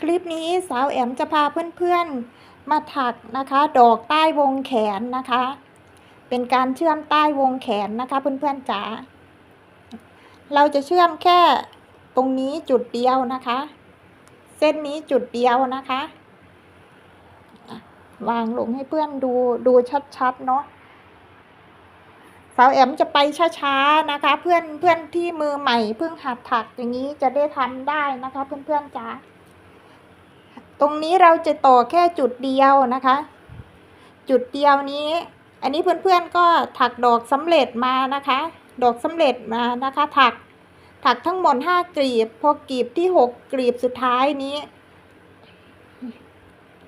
คลิปนี้สาวแอมจะพาเพื่อนๆมาถักนะคะ ดอกใต้วงแขนนะคะ เป็นการเชื่อมใต้วงแขนนะคะเพื่อนๆจ๋าเราจะเชื่อมแค่ตรงนี้จุดเดียวนะคะ เส้นนี้จุดเดียวนะคะ วางลงให้เพื่อนดูดูชัดๆเนาะสาวแอมจะไปช้าๆนะคะ เพื่อนเพื่อนที่มือใหม่เพิ่งหัดถักอย่างนี้จะได้ทำได้นะคะ เพื่อนๆจ๋า ตรงนี้เราจะต่อแค่จุดเดียวนะคะ จุดเดียวนี้ อันนี้เพื่อนๆก็ถักดอกสำเร็จมานะคะ ดอกสำเร็จมานะคะ ถักถักทั้งหมดห้ากลีบ พอกลีบที่หกกลีบสุดท้ายนี้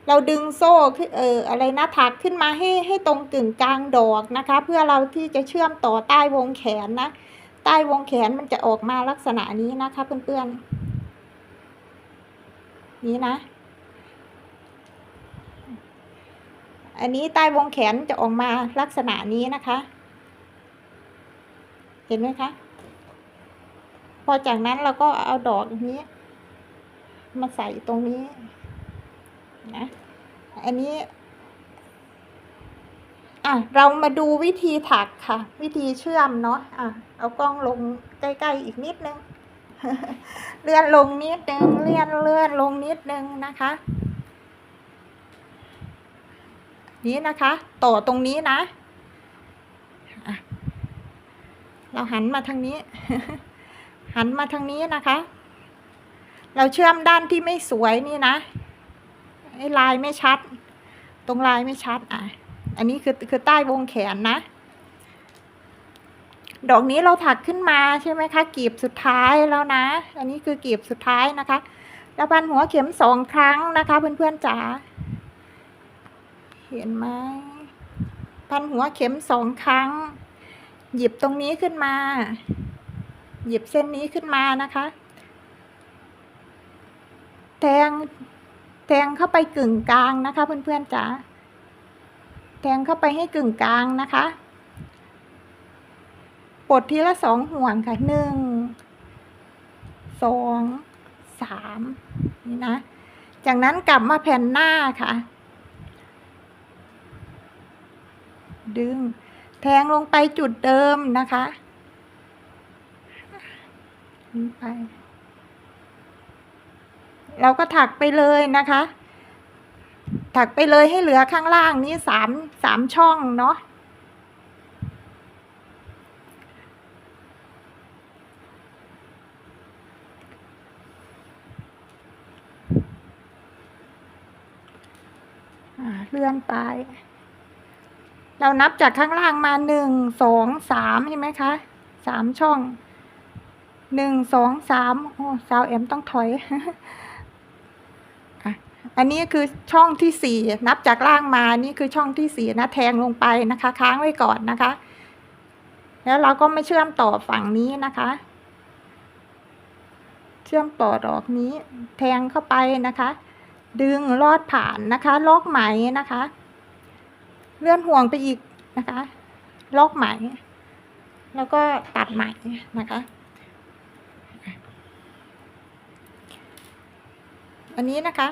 เราดึงโซ่เอออะไรนะถักขึ้นมาให้ให้ตรงกึ่งกลางดอกนะคะ เพื่อเราที่จะเชื่อมต่อใต้วงแขนนะ ใต้วงแขนมันจะออกมาลักษณะนี้นะคะ เพื่อนๆนี้นะ อันนี้ใต้วงแขนจะออกมาลักษณะนี้นะคะ เห็นไหมคะ พอจากนั้นเราก็เอาดอกอย่างนี้ มาใส่ตรงนี้นะ อันนี้ อะ เรามาดูวิธีถักค่ะ วิธีเชื่อมเนาะ อะ เอากล้องลงใกล้ๆอีกนิดนึง เลื่อนลงนิดนึง เลื่อนเลื่อนลงนิดนึงนะคะ นี้นะคะ ต่อตรงนี้นะ เราหันมาทางนี้ หันมาทางนี้นะคะ เราเชื่อมด้านที่ไม่สวยนี่นะไอ้ลายไม่ชัด ตรงลายไม่ชัดอะ อันนี้คือคือใต้วงแขนนะ ดอกนี้เราถักขึ้นมาใช่ไหมคะกีบสุดท้ายแล้วนะ อันนี้คือกีบสุดท้ายนะคะ แล้วพันหัวเข็มสองครั้งนะคะ เพื่อนๆจ๋า เห็นไหมพันหัวเข็มสองครั้ง หยิบตรงนี้ขึ้นมา หยิบเส้นนี้ขึ้นมานะคะ แทง แทงเข้าไปกึ่งกลางนะคะ เพื่อนๆจ๋า แทงเข้าไปให้กึ่งกลางนะคะปลดทีละสองห่วงค่ะหนึ่งสองสามนี่นะ จากนั้นกลับมาแผ่นหน้าค่ะ ดึง แทงลงไปจุดเดิมนะคะนี่ไป เราก็ถักไปเลยนะคะ ถักไปเลยให้เหลือข้างล่างนี้สามสามช่องเนาะเลื่อนไป เรานับจากข้างล่างมาหนึ่งสองสามเห็นไหมคะสามช่องหนึ่งสองสามโอ้สาวแอมต้องถอยอันนี้คือช่องที่สี่นับจากล่างมานี่คือช่องที่สี่นะแทงลงไปนะคะ ค้างไว้ก่อนนะคะ แล้วเราก็ไม่เชื่อมต่อฝั่งนี้นะคะ เชื่อมต่อดอกนี้ แทงเข้าไปนะคะ ดึงลอดผ่านนะคะล็อกไหมนะคะ เลื่อนห่วงไปอีกนะคะ ล็อกไหม แล้วก็ตัดไหมนะคะ อันนี้นะคะ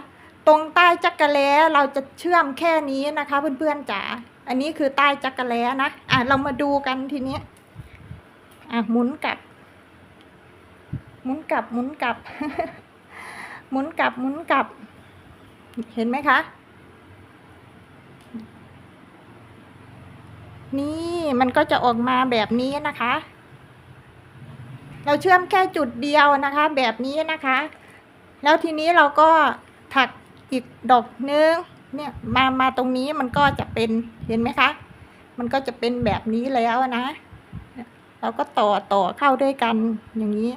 ตรงใต้จักระแล้เราจะเชื่อมแค่นี้นะคะ เพื่อนๆจ๋า อันนี้คือใต้จักระแล้นะ อะเรามาดูกันทีนี้ อะหมุนกลับ หมุนกลับ หมุนกลับ หมุนกลับ หมุนกลับ เห็นไหมคะ นี่มันก็จะออกมาแบบนี้นะคะ เราเชื่อมแค่จุดเดียวนะคะ แบบนี้นะคะ แล้วทีนี้เราก็ถักอีกดอกนึงเนี่ยมามาตรงนี้มันก็จะเป็นเห็นไหมคะ มันก็จะเป็นแบบนี้แล้วนะ เราก็ต่อต่อเข้าด้วยกันอย่างนี้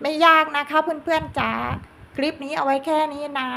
ไม่ยากนะคะเพื่อนๆจ๋าคลิปนี้เอาไว้แค่นี้นะ